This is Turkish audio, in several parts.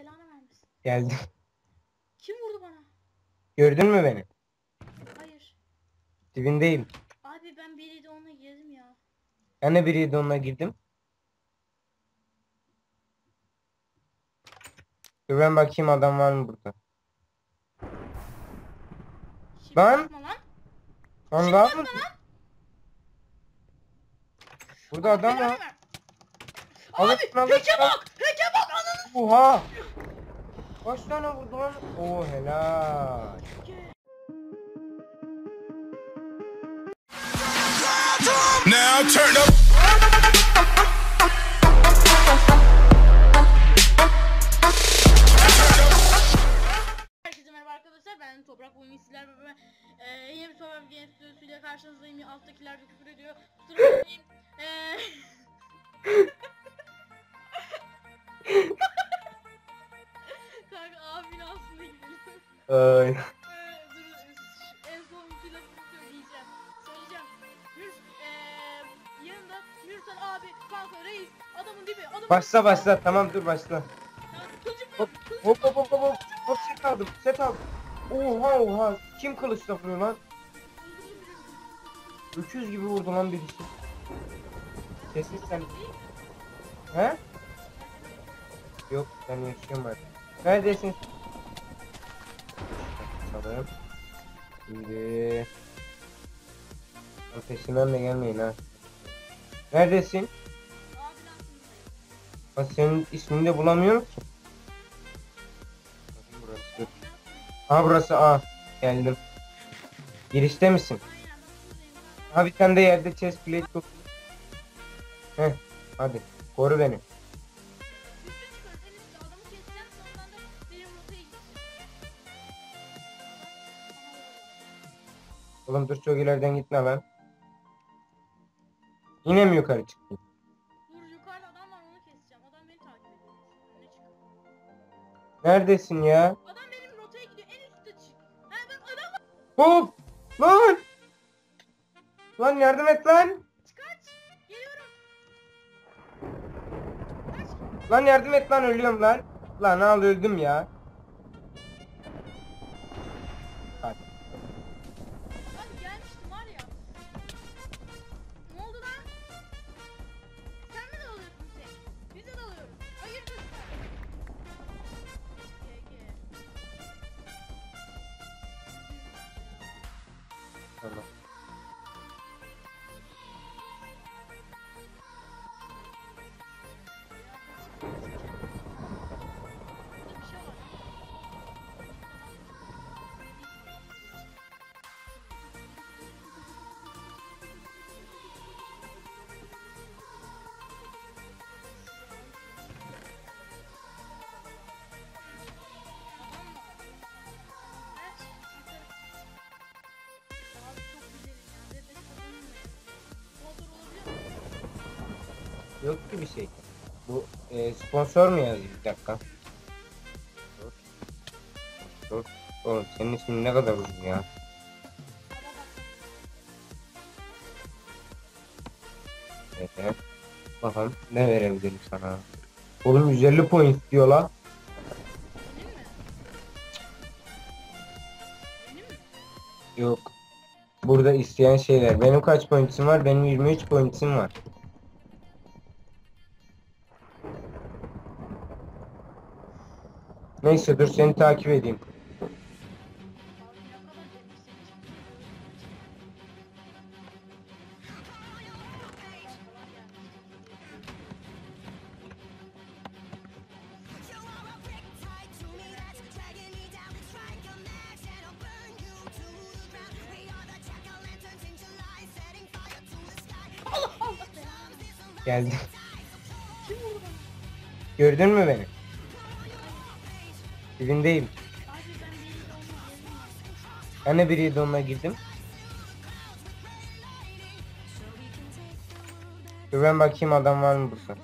belanı vermesin. Geldim. Kim vurdu bana? Gördün mü beni? Hayır. Dibindeyim. Abi ben biri de onunla girdim ya. Ben de bir girdim. Dur ben bakayım adam var mı burada. Şimdi Lan! lan. Lan daha mı? Burada adam Belanı var. ver. Abi alın, heke alın. bak. Heke bak ananı. Oha! Kaç tane vurdu lan? Oo helal. Now turn up. Herkese merhaba arkadaşlar ben Toprak Bugün sizler ve e, yeni bir Toprak Game Stüdyosu'yla karşınızdayım alttakiler de küfür ediyor kusura bakmayın e, Abin aslında gidelim Ay. dur en son bir lafını söyleyeceğim söyleyeceğim Hürs, e, yanında Hürsan abi kanka reis adamın dibi adamın Başla başla tamam dur başla. Hop, çocuk- Hop hop hop hop hop. Hop set aldım set aldım. Oha oha. Kim kılıçla vuruyor lan? Öküz gibi vurdu lan birisi. Sessiz sen. He? Yok ben yaşıyorum artık. Neredesin? Çalayım. Şimdi... Ateşinden de gelmeyin ha. Neredesin? Ha, senin ismini de bulamıyorum ki. Burası. Ha burası A. Geldim. Girişte misin? Ha bir tane de yerde chest plate yok. Heh hadi koru beni. Oğlum dur çok ileriden gitme lan. Yine mi yukarı çıktın? Dur yukarıda adam var onu keseceğim. Adam beni takip ediyor. Neredesin ya? Adam benim rotaya gidiyor en üstte çık. Ha bak adam var. Hop! Lan! Lan yardım et lan! Kaç. Geliyorum. Kaç. Lan yardım et lan ölüyorum lan. Lan al öldüm ya. Yok ki bir şey. Bu e, sponsor mu yazıyor? Bir dakika. Dur. Oğlum senin ismin ne kadar uzun ya. Evet. Bakalım ne verebilirim sana. Oğlum 150 point diyor la. Benim mi? Benim mi? Yok. Burada isteyen şeyler. Benim kaç pointim var? Benim 23 pointim var. Neyse dur seni takip edeyim. Geldim. Gördün mü beni? Dibindeyim. Ben de biri onunla girdim. Dur ben bakayım adam var mı burada.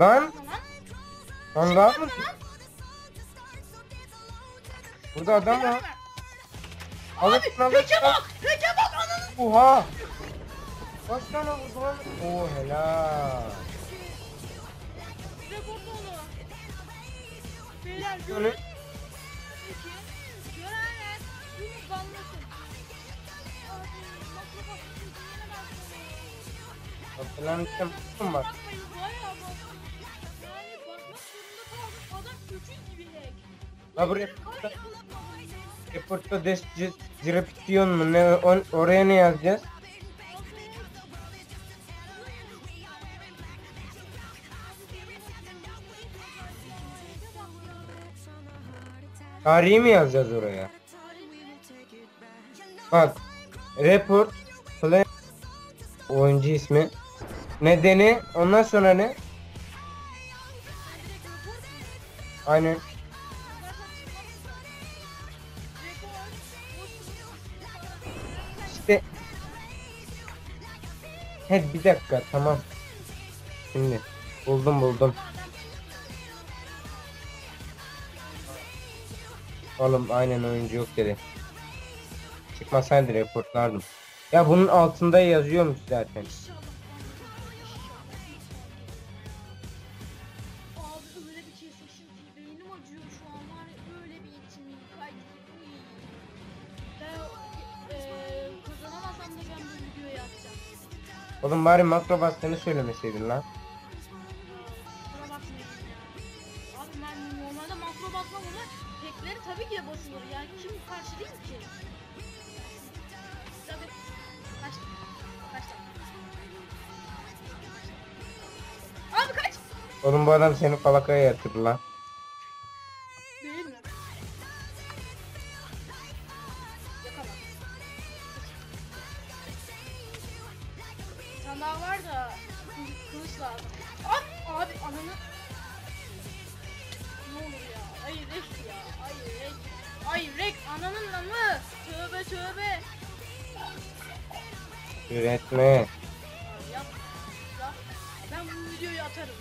Lan! Lan Lan daha mı? Burada adam var. Alırsın alırsın. Bak! Heke bak ananı! Oha! Kaç tane vurdu lan? Oo helal. Rekor onu. Peki. Görenler bunu banlasın. Öküz gibi hack. Ha buraya. Reportta des repetiyon mu ne oraya ne yazacağız? Tarihi mi yazacağız oraya? Bak. Report play oyuncu ismi. Nedeni ondan sonra ne? Aynen. İşte He bir dakika tamam. Şimdi buldum buldum. Oğlum aynen oyuncu yok dedi. Çıkmasaydı reportlardım. Ya bunun altında yazıyormuş zaten. Abi öyle bir kesmişim ki beynim tabii ki de basılır yani kim karşı değil ki? Tabii. Kaç. Kaç Abi kaç. Oğlum bu adam seni falakaya yatırır lan. Üretme. Yap. Ben bu videoyu atarım.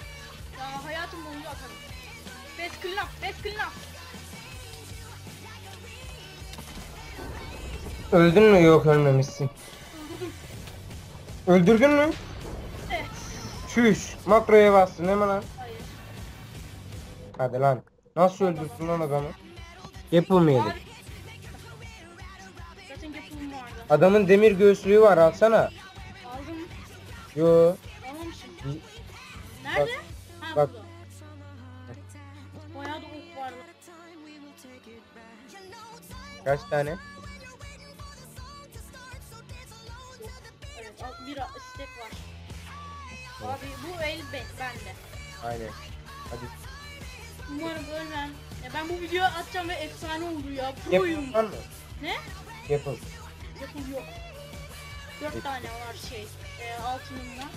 Ya hayatım boyunca atarım. Best clean up. Best clean up. Öldün mü? Yok ölmemişsin. Öldürdüm. Öldürdün mü? Evet. Çüş. Makroya bastın hemen lan. Hayır. Hadi lan. Nasıl öldürsün lan adamı? Mı Adamın demir göğüslüğü var alsana. Aldım. Yo. Almamışım. Bir- Nerede? ha bak. burada. Bayağı da ok var. Kaç tane? Evet al, bir a- step var. Abi bu el ben, bende. Aynen. Hadi. Umarım ölmem. Ya ben bu videoyu atacağım ve efsane olur ya. Proyum. Ne? Apple. Yapım yok. Dört Peki. tane var şey. E, altınım var.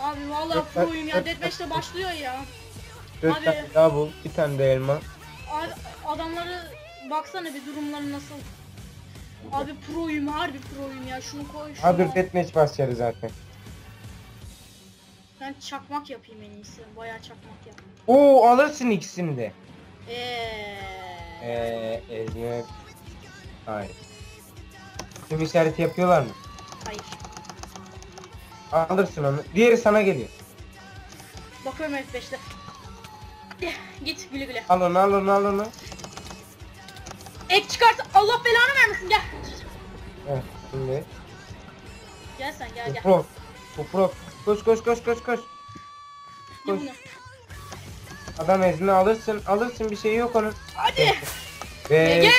Abi vallahi Dört proyum ya. dört- Deathmatch'te başlıyor ya. Dört Abi. tane daha bul. Bir tane de elma. Abi adamları baksana bir durumları nasıl. Abi proyum harbi proyum ya şunu koy şunu. Ha dur deathmatch başladı zaten. Ben çakmak yapayım en iyisi. Bayağı çakmak yap. Oo alırsın ikisini de. Eee. Eee ezme. Hayır. Tüm işareti yapıyorlar mı? Hayır. Alırsın onu. Diğeri sana geliyor. Bakıyorum F5'te. Eh, Git güle güle. Al onu al onu al onu. Ek çıkarsa Allah belanı vermesin gel. Evet şimdi. Gel sen gel gel. Pro. Bu pro. Koş koş koş koş koş. Koş. Adam ezni alırsın. Alırsın bir şey yok onun. Hadi. Ve Ye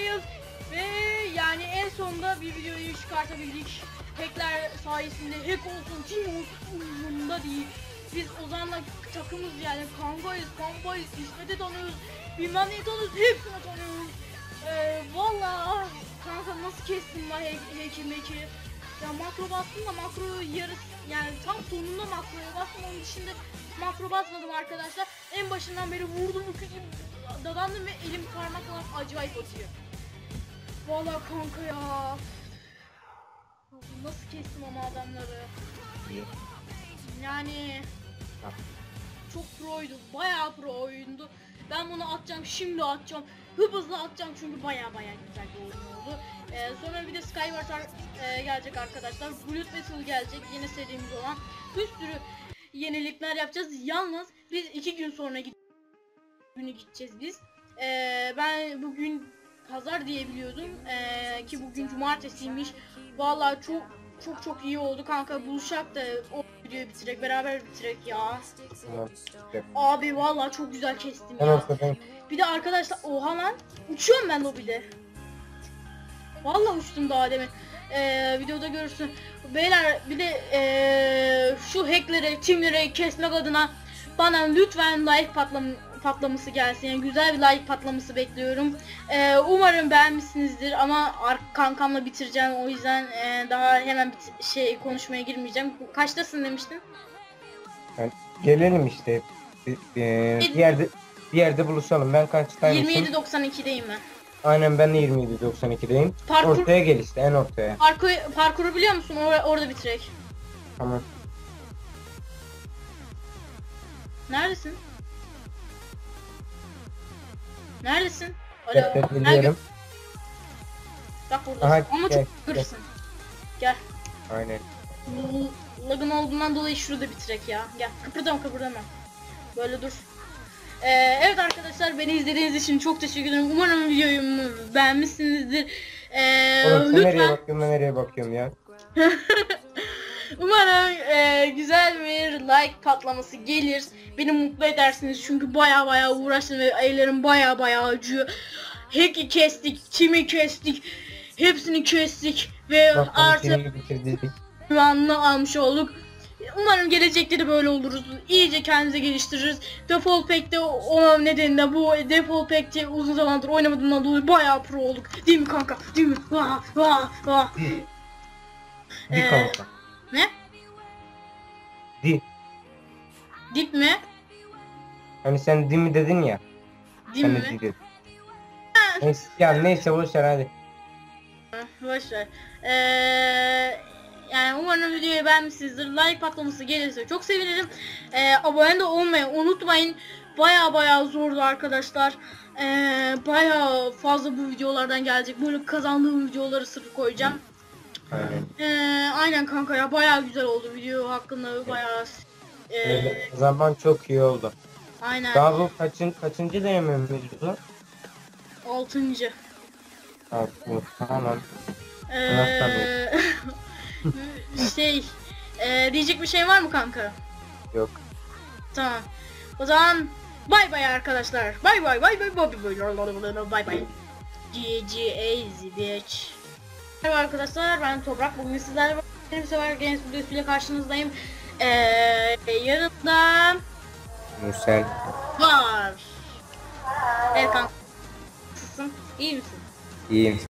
sonundayız. Ve yani en sonunda bir videoyu çıkartabildik. Hackler sayesinde hack olsun, olsun umurumda değil. Biz Ozan'la takımız yani kankayız, kankayız, İsmet'i tanıyoruz, bilmem neyi tanıyoruz, hepsini tanıyoruz. Ee, Valla kanka nasıl kestim lan hack- hack'i meki. Ya makro bastım da makro yarısı yani tam sonunda makroya bastım onun dışında makro basmadım arkadaşlar. En başından beri vurdum dadandım ve elim parmak falan acayip atıyor. Valla kanka ya. Nasıl kestim ama adamları. Yani çok proydu. Bayağı pro oyundu. Ben bunu atacağım. Şimdi atacağım. Hıp hızlı atacağım çünkü bayağı bayağı güzel bir oyun oldu. Ee, sonra bir de Skyward ar- e, gelecek arkadaşlar. Blood Vessel gelecek yeni serimiz olan. Bir sürü yenilikler yapacağız. Yalnız biz iki gün sonra git günü gideceğiz biz. Ee, ben bugün pazar diye biliyordum. Ee, ki bugün cumartesiymiş. Vallahi çok çok çok iyi oldu kanka. Buluşak da o videoyu bitirek beraber bitirek ya. Abi vallahi çok güzel kestim ya. Bir de arkadaşlar oha lan uçuyorum ben lobide. Vallahi uçtum daha demin. Ee, videoda görürsün. Beyler bir de ee, şu hackleri, timleri kesmek adına bana lütfen like patlam patlaması gelsin. Yani güzel bir like patlaması bekliyorum. Ee, umarım beğenmişsinizdir ama kankamla bitireceğim. O yüzden ee, daha hemen şey konuşmaya girmeyeceğim. Kaçtasın demiştin? gelelim işte. Bir, bir- bir yerde bir yerde buluşalım. Ben kaçtaymışım? 27.92'deyim ben. Aynen ben de 27.92'deyim. Parkur Ortaya gel işte en ortaya. Parkur, parkuru biliyor musun? Or- orada bitirek. Tamam. Neredesin? Neredesin? Alo. Ha, biliyorum. gö- Bak buradasın. Aha, Ama gel, çok kırsın. Gel. Aynen. L- Lagın olduğundan dolayı şurada bitirek ya. Gel. Kıpırdama kıpırdama. Böyle dur. Ee, evet arkadaşlar beni izlediğiniz için çok teşekkür ederim. Umarım videomu beğenmişsinizdir. Ee, Oğlum sen nereye lütfen bakıyorsun ben nereye bakıyorum ya. Umarım e, güzel bir like patlaması gelir. Beni mutlu edersiniz çünkü baya baya uğraştım ve ellerim baya baya acıyor. Hack'i kestik, kimi kestik, hepsini kestik ve Bak artık güvenli almış olduk. Umarım gelecekte de böyle oluruz. İyice kendimizi geliştiririz. Default Pack'te o nedeniyle bu Default Pack'te uzun zamandır oynamadığımdan dolayı bayağı pro olduk. Değil mi kanka? Değil mi? Vah vah vah. Di Ee, kanka. Ne? Di. Dip mi? Hani sen di mi dedin ya. Dip Sen de mi? di dedin. Neyse, ya neyse boş ver hadi. Boşver. Ee, yani umarım videoyu beğenmişsinizdir. Like patlaması gelirse çok sevinirim. Ee, abone de olmayı unutmayın. Baya baya zordu arkadaşlar. Ee, baya fazla bu videolardan gelecek. Böyle kazandığım videoları sırf koyacağım. Aynen. Ee, aynen kanka ya baya güzel oldu video hakkında baya ee, Öyle, zaman çok iyi oldu. aynen Daha bu kaçın kaçıncı denememiz bu? 6. Ha, bu. Tamam. Ee, şey ee, diyecek bir şey var mı kanka? Yok. Tamam. O zaman bay bay arkadaşlar. Bay bay bay bay bay bay bay bay. GG easy bitch. Merhaba arkadaşlar ben Toprak. Bugün sizlerle bir sefer Games Studios ile karşınızdayım. Ee, yanımda Mürsel. var. Evet kanka. Nasılsın? İyi misin? İyiyim.